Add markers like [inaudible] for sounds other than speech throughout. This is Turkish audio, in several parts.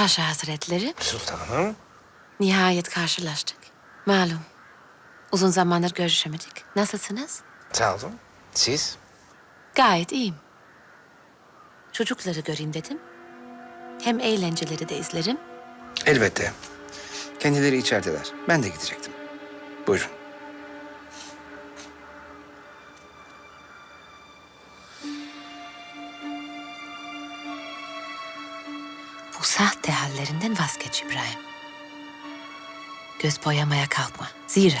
Paşa Hazretleri, Sultanım. nihayet karşılaştık. Malum, uzun zamandır görüşemedik. Nasılsınız? Sağ olun. Siz? Gayet iyiyim. Çocukları göreyim dedim. Hem eğlenceleri de izlerim. Elbette. Kendileri içerideler. Ben de gidecektim. Buyurun. Bu sahte hallerinden vazgeç İbrahim. Göz boyamaya kalkma. Zira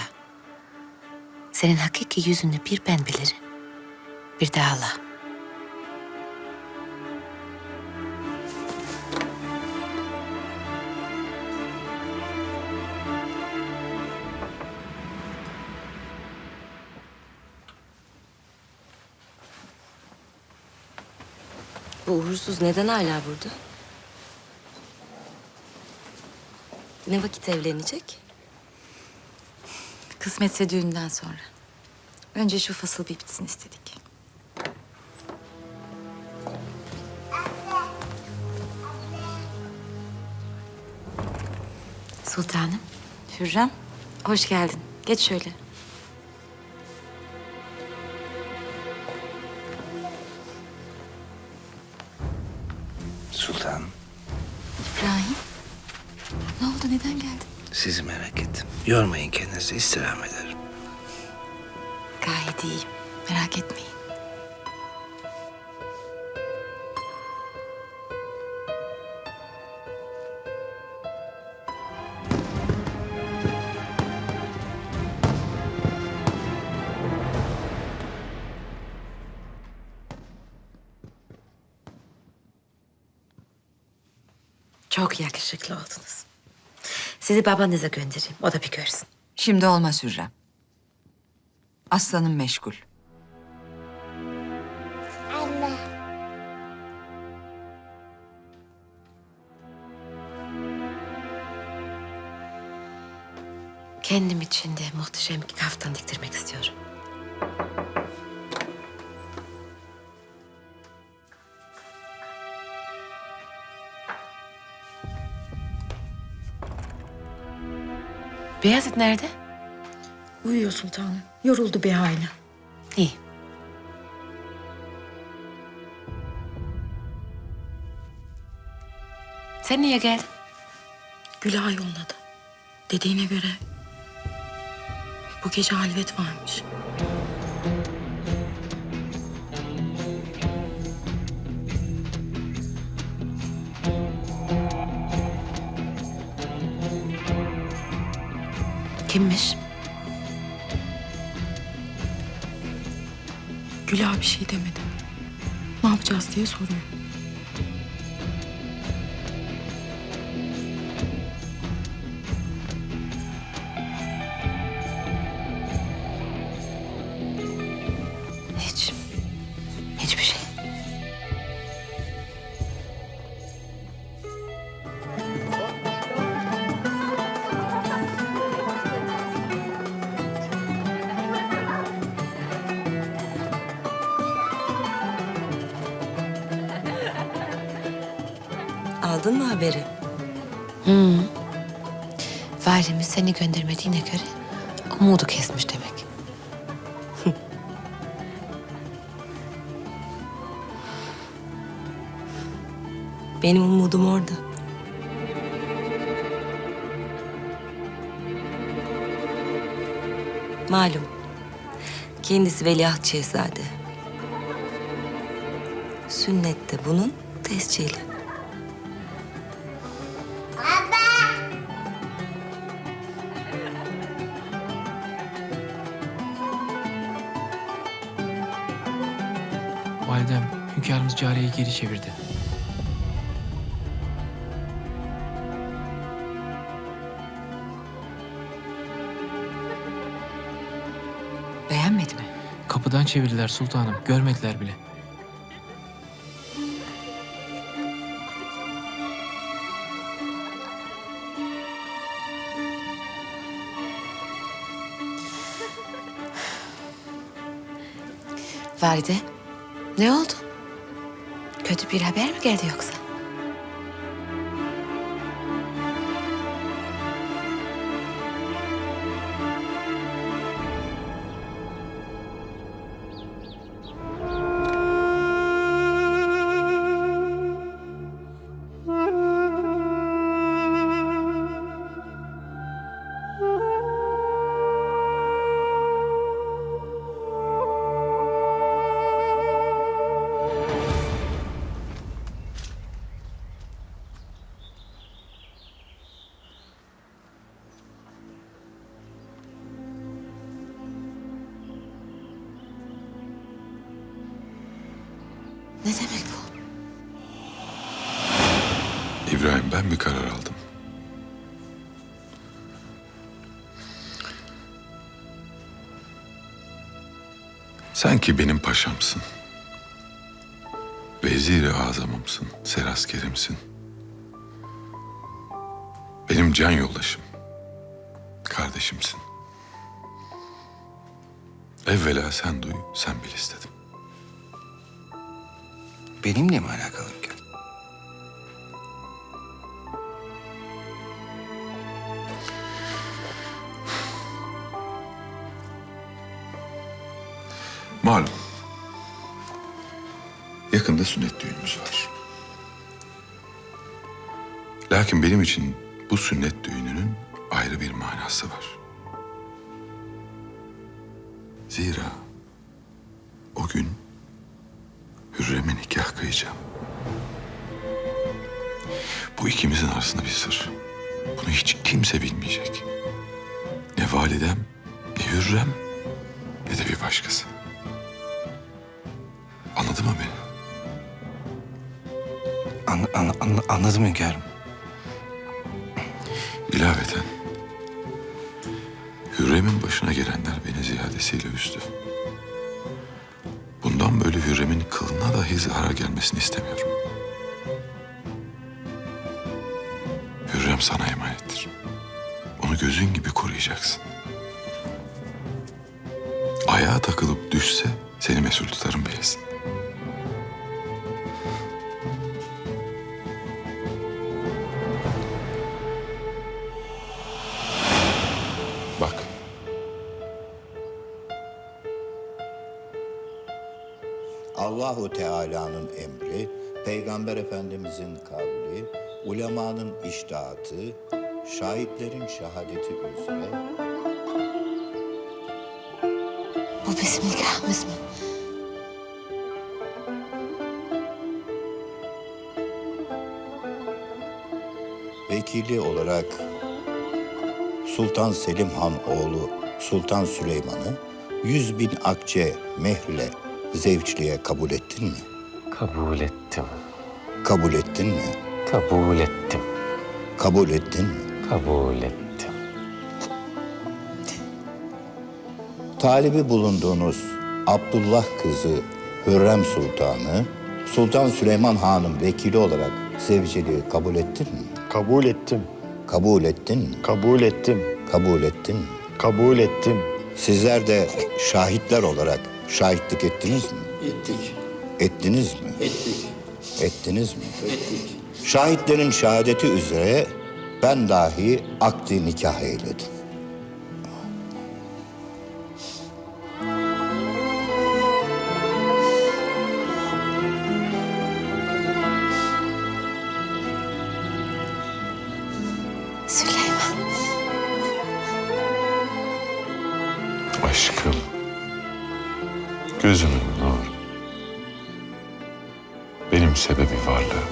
senin hakiki yüzünü bir ben bilirim. Bir de Allah. Bu uğursuz neden hala burada? Ne vakit evlenecek? Kısmetse düğünden sonra. Önce şu fasıl bir bitsin istedik. Sultanım, Hürrem, hoş geldin. Geç şöyle. Yormayın kendinizi. istirham ederim. Gayet iyiyim. Merak etmeyin. çok yakışıklı oldunuz. Sizi babanıza göndereyim, o da bir görsün. Şimdi olmaz Hürrem. Aslanım meşgul. Kendim için de muhteşem bir kaftan diktirmek istiyorum. Beyazıt nerede? Uyuyor sultanım. Yoruldu bir hayli. İyi. Sen niye geldin? Gülay yolladı. Dediğine göre bu gece halvet varmış. Kimmiş? Gülay bir şey demedi. Ne yapacağız diye soruyor. Aldın mı haberi? Valimiz seni göndermediğine göre umudu kesmiş demek. [laughs] Benim umudum orada. Malum. Kendisi veliaht şehzade. Sünnette bunun tescili. Validem, hünkârımız cariyeyi geri çevirdi. Beğenmedi mi? Kapıdan çevirdiler sultanım, görmediler bile. Valide, ne oldu? Kötü bir haber mi geldi yoksa? Ne demek bu? İbrahim ben bir karar aldım. Sen ki benim paşamsın. Vezir-i azamımsın, seraskerimsin. Benim can yoldaşım, kardeşimsin. Evvela sen duy, sen bil istedim. Benimle mi alakalı hünkâr? Malum. Yakında sünnet düğünümüz var. Lakin benim için bu sünnet düğününün ayrı bir manası var. Zira o gün Hürrem'e nikah kıyacağım. Bu ikimizin arasında bir sır. Bunu hiç kimse bilmeyecek. Ne validem, ne Hürrem, ne de bir başkası. Anladın mı beni? An, an, an- anladım hünkârım. İlaveten Hürrem'in başına gelenler beni ziyadesiyle üzdü. Hürrem'in kılına dahi zarar gelmesini istemiyorum. Hürrem sana emanettir. Onu gözün gibi koruyacaksın. Ayağa takılıp düşse seni mesul tutarım bilesin. Allahu Teala'nın emri, Peygamber Efendimizin kavli, ulemanın iştahatı, şahitlerin şehadeti üzere Bu bizim nikahımız mı? vekili olarak Sultan Selim Han oğlu Sultan Süleyman'ı yüz bin akçe mehrle zevçliğe kabul ettin mi? Kabul ettim. Kabul ettin mi? Kabul ettim. Kabul ettin mi? Kabul ettim. Talibi bulunduğunuz Abdullah kızı Hürrem Sultan'ı Sultan Süleyman Han'ın vekili olarak zevciliği kabul ettin mi? Kabul ettim. Kabul ettin mi? Kabul ettim. Kabul ettin mi? Kabul ettim. Sizler de şahitler olarak şahitlik ettiniz mi? Ettik. Ettiniz mi? Ettik. Ettiniz mi? Ettik. Şahitlerin şehadeti üzere ben dahi akdi nikah eyledim. Süleyman. Aşkım. Gözümün nur. Benim sebebi varlığım.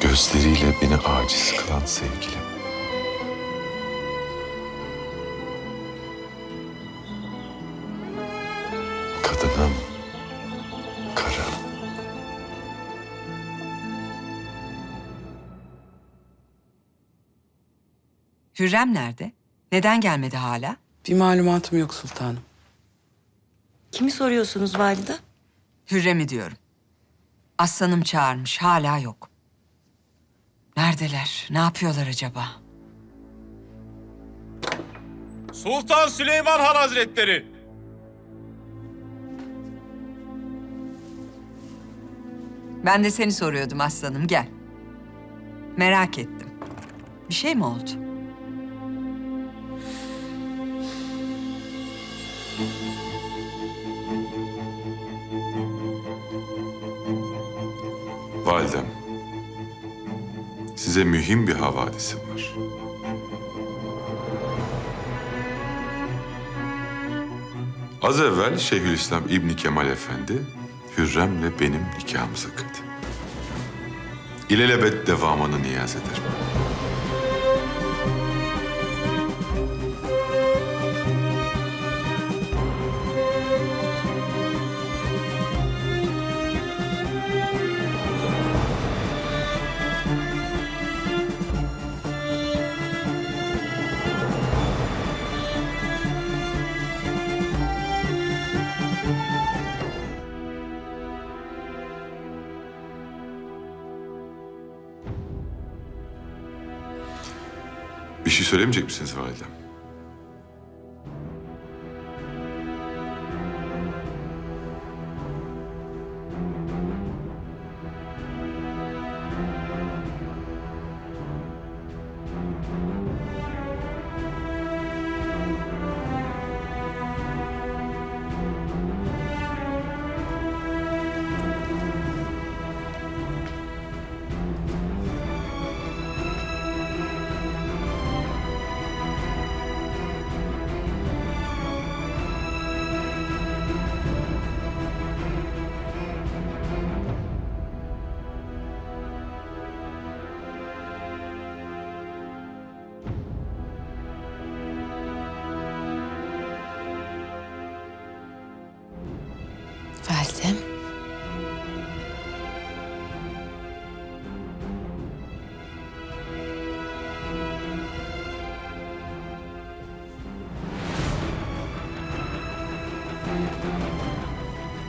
Gözleriyle beni aciz kılan sevgilim. Kadınım. Karım. Hürrem nerede? Neden gelmedi hala? Bir malumatım yok sultanım. Kimi soruyorsunuz valide? Hürrem'i diyorum. Aslanım çağırmış, hala yok. Neredeler? Ne yapıyorlar acaba? Sultan Süleyman Han Hazretleri. Ben de seni soruyordum aslanım, gel. Merak ettim. Bir şey mi oldu? Validem. Size mühim bir havadisim var. Az evvel Şeyhülislam İbni Kemal Efendi Hürrem'le benim nikahımızı kıydı. İlelebet devamını niyaz ederim. Şey söylemeyecek misiniz validem?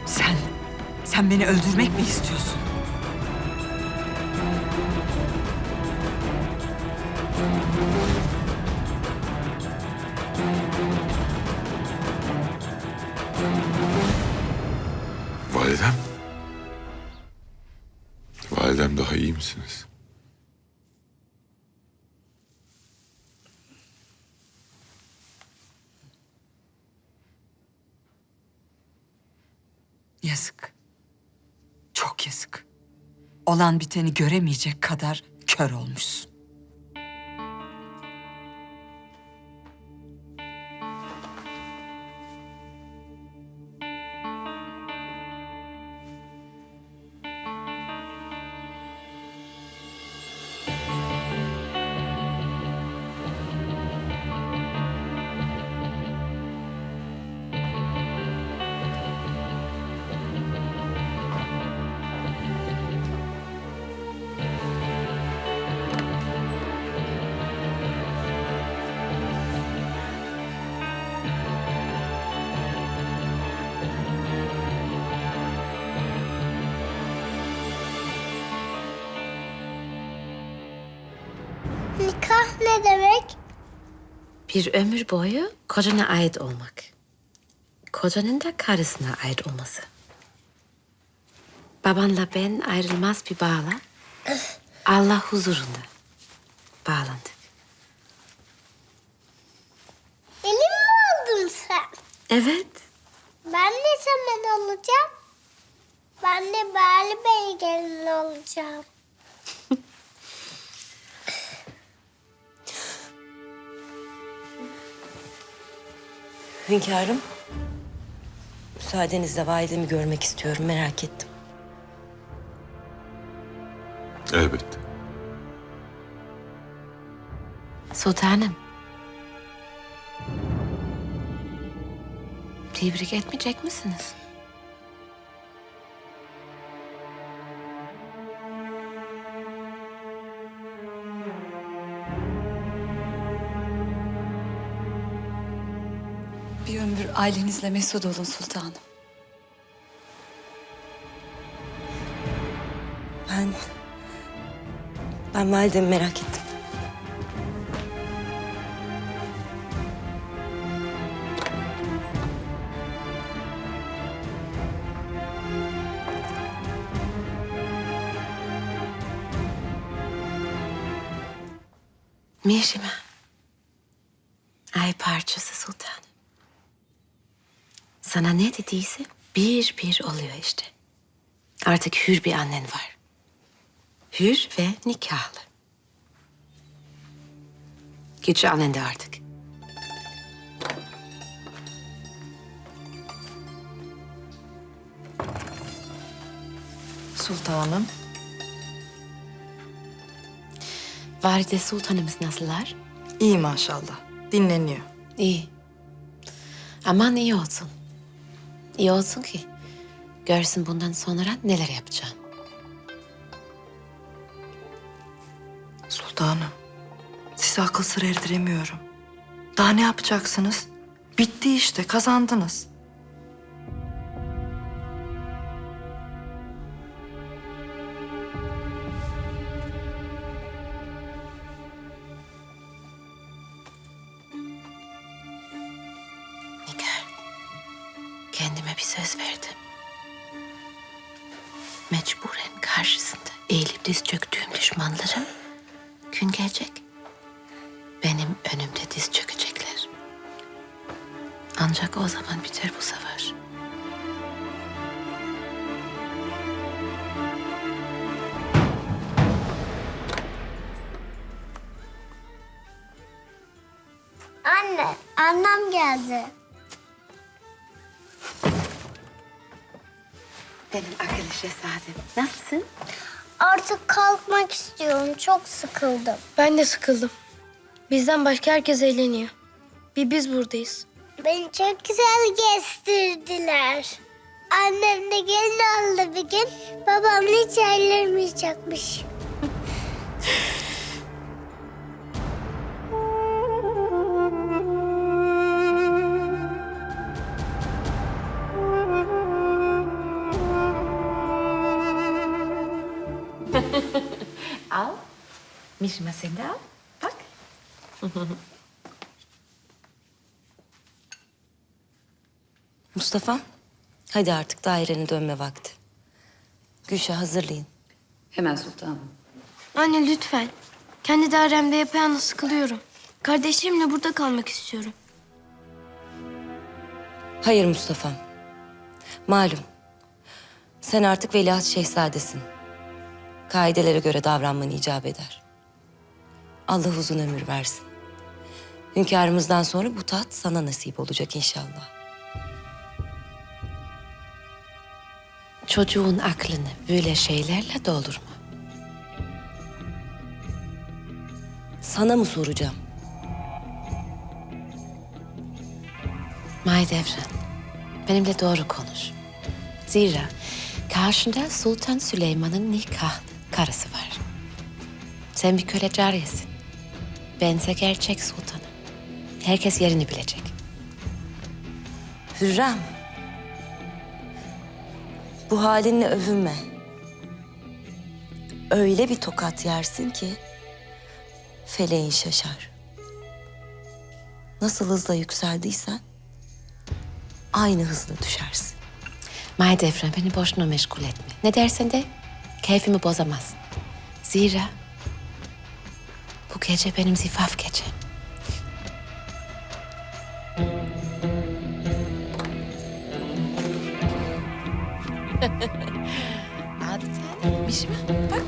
Sen, sen beni öldürmek mi istiyorsun? Validem? Validem daha iyi misiniz? Yazık. Çok yazık. Olan biteni göremeyecek kadar kör olmuşsun. Nikah ne demek? Bir ömür boyu kocana ait olmak. Kocanın da karısına ait olması. Babanla ben ayrılmaz bir bağla Allah huzurunda bağlandık. Benim mi oldun sen? Evet. Ben ne zaman olacağım? Ben de Bali Bey gelin olacağım. Hünkârım. Müsaadenizle validemi görmek istiyorum. Merak ettim. Elbette. Sultanım. Tebrik etmeyecek misiniz? Ailenizle mesut olun sultanım. Ben... Ben validemi merak ettim. Mişime. Sana ne dediyse bir bir oluyor işte. Artık hür bir annen var. Hür ve nikahlı. Güç annende artık. Sultanım. Valide sultanımız nasıllar? İyi maşallah. Dinleniyor. İyi. Aman iyi olsun. İyi olsun ki görsün bundan sonra neler yapacağım. Sultanım. Size akıl sır erdiremiyorum. Daha ne yapacaksınız? Bitti işte. Kazandınız. Söz verdim. Mecburen karşısında eğilip diz çöktüğüm düşmanlarım gün gelecek. Benim önümde diz çökecekler. Ancak o zaman biter bu savaş. Anne, annem geldi. Benim akıllı şehzadem. Nasılsın? Artık kalkmak istiyorum. Çok sıkıldım. Ben de sıkıldım. Bizden başka herkes eğleniyor. Bir biz buradayız. Beni çok güzel gezdirdiler. Annem de gelin aldı bir gün. Babam hiç ayrılmayacakmış. [laughs] De al. Bak. [laughs] Mustafa, hadi artık dairenin dönme vakti. Gülşah hazırlayın. Hemen sultanım. Anne lütfen. Kendi dairemde yapayalnız sıkılıyorum. Kardeşlerimle burada kalmak istiyorum. Hayır Mustafa. Malum. Sen artık veliaht şehzadesin. Kaidelere göre davranman icap eder. Allah uzun ömür versin. Hünkârımızdan sonra bu taht sana nasip olacak inşallah. Çocuğun aklını böyle şeylerle doldurma. Sana mı soracağım? Mahidevran, benimle doğru konuş. Zira karşında Sultan Süleyman'ın nikah karısı var. Sen bir köle cariyesin. Bense gerçek sultanım. Herkes yerini bilecek. Hürrem. Bu halinle övünme. Öyle bir tokat yersin ki feleğin şaşar. Nasıl hızla yükseldiysen aynı hızla düşersin. Mahidevran beni boşuna meşgul etme. Ne dersen de keyfimi bozamaz. Zira bu gece benim zifaf gecem. [laughs] Al bir tane. Mişma bak.